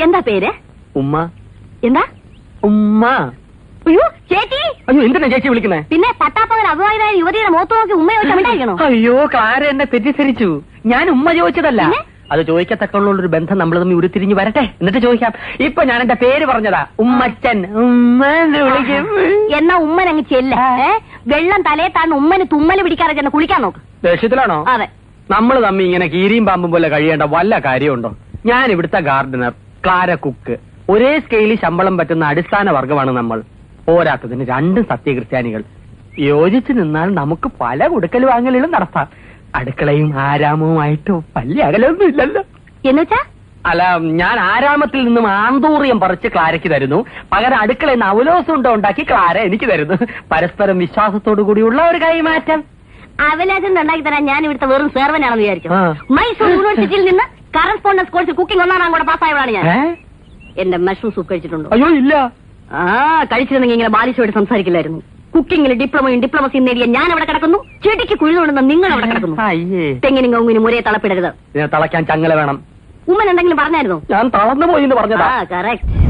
എന്താ പേര്? ഉമ്മ. എന്താ? ഉമ്മ. അയ്യോ ചേച്ചി. അയ്യോ എന്തിനാ ചേച്ചി വിളിക്കുന്നേ? പിന്നെ പട്ടാപ്പകൽ അഭിവാഹിതായ യുവതിയുടെ മുഖത്ത് നോക്കി ഉമ്മ ഉണ്ടായിരിക്കണോ അയ്യോ കാര എന്നെ തെറ്റിദ്ധരിച്ചു. ഞാൻ ഉമ്മ ചോദിച്ചതല്ല. അത് ചോദിക്കത്തക്കുള്ള ഒരു ബന്ധം നമ്മൾ തമ്മിൽ ഉരുത്തിരിഞ്ഞ് വരട്ടെ. എന്നിട്ട് ചോദിക്കാം. ഇപ്പൊ ഞാൻ എന്റെ പേര് പറഞ്ഞതാ. ഉമ്മച്ചൻ. ഉമ്മ എന്ന് വിളിക്കും. എന്നാ ഉമ്മൻ അങ്ങ് ചെല്ല. വെള്ളം തലേ താഴ്ന്ന് ഉമ്മന് തുമ്മൽ പിടിക്കാതെ ചെന്ന് കുളിക്കാൻ നോക്ക്. ദേഷ്യത്തിലാണോ? അതെ. നമ്മൾ തമ്മി ഇങ്ങനെ കീരിയും പാമ്പും പോലെ കഴിയേണ്ട വല്ല കാര്യമുണ്ടോ? ഞാൻ ഇവിടുത്തെ ഗാർഡനർ. ക്ലാര കുക്ക് ഒരേ സ്കെയിലിൽ ശമ്പളം പറ്റുന്ന അടിസ്ഥാന വർഗമാണ് നമ്മൾ. പോരാത്തതിന് രണ്ടും സത്യക്രിസ്ത്യാനികൾ യോജിച്ചു നിന്നാൽ നമുക്ക് പല കൊടുക്കൽ വാങ്ങലുകളും നടത്താം. അടുക്കളയും ആരാമവുമായിട്ട് വലിയ അകലൊന്നും ഇല്ലല്ലോ. എന്നുവെച്ചാ? അല്ല ഞാൻ ആരാമത്തിൽ നിന്നും ആന്തൂറിയം പറിച്ച് ക്ലാരയ്ക്ക് തരുന്നു. പകരം അടുക്കള നിന്ന് അവലോസം ഉണ്ടോ ഉണ്ടാക്കി ക്ലാര എനിക്ക് തരുന്നു. പരസ്പരം വിശ്വാസത്തോടു കൂടിയുള്ള ഒരു കൈമാറ്റം. അവലാജൻ ഉണ്ടാക്കി തരാൻ ഞാൻ ഇവിടുത്തെ വെറും സേർവനാണെന്ന് വിചാരിച്ചു. മൈസൂർ യൂണിവേഴ്സിറ്റിയിൽ നിന്ന് കറസ്പോണ്ടൻസ് കോഴ്സ് കുക്കിംഗ് ഒന്നാണ് കൂടെ പാസ്സായവളാണ് ഞാൻ? എന്റെ മഷ്റൂം സൂപ്പ് കഴിച്ചിട്ടുണ്ടോ? അയ്യോ ഇല്ല. ആ കഴിച്ചിരുന്നെങ്കിൽ ഇങ്ങനെ ബാലിശോട് സംസാരിക്കില്ലായിരുന്നു. കുക്കിംഗിൽ ഡിപ്ലോമയും ഡിപ്ലോമസിയും നേടിയ ഞാൻ അവിടെ കിടക്കുന്നു. ചെടിക്ക് കുഴിതുകൊണ്ടെന്ന് നിങ്ങൾ അവിടെ കിടക്കുന്നു തെങ്ങിനും കവുങ്ങിനും ഒരേ തളപ്പിടരുത്. തളയ്ക്കാൻ ചങ്ങല വേണം. ഉമ്മൻ എന്തെങ്കിലും പറഞ്ഞായിരുന്നു? ഞാൻ തളർന്നു പോയി എന്ന് പറഞ്ഞതാ. കറക്റ്റ്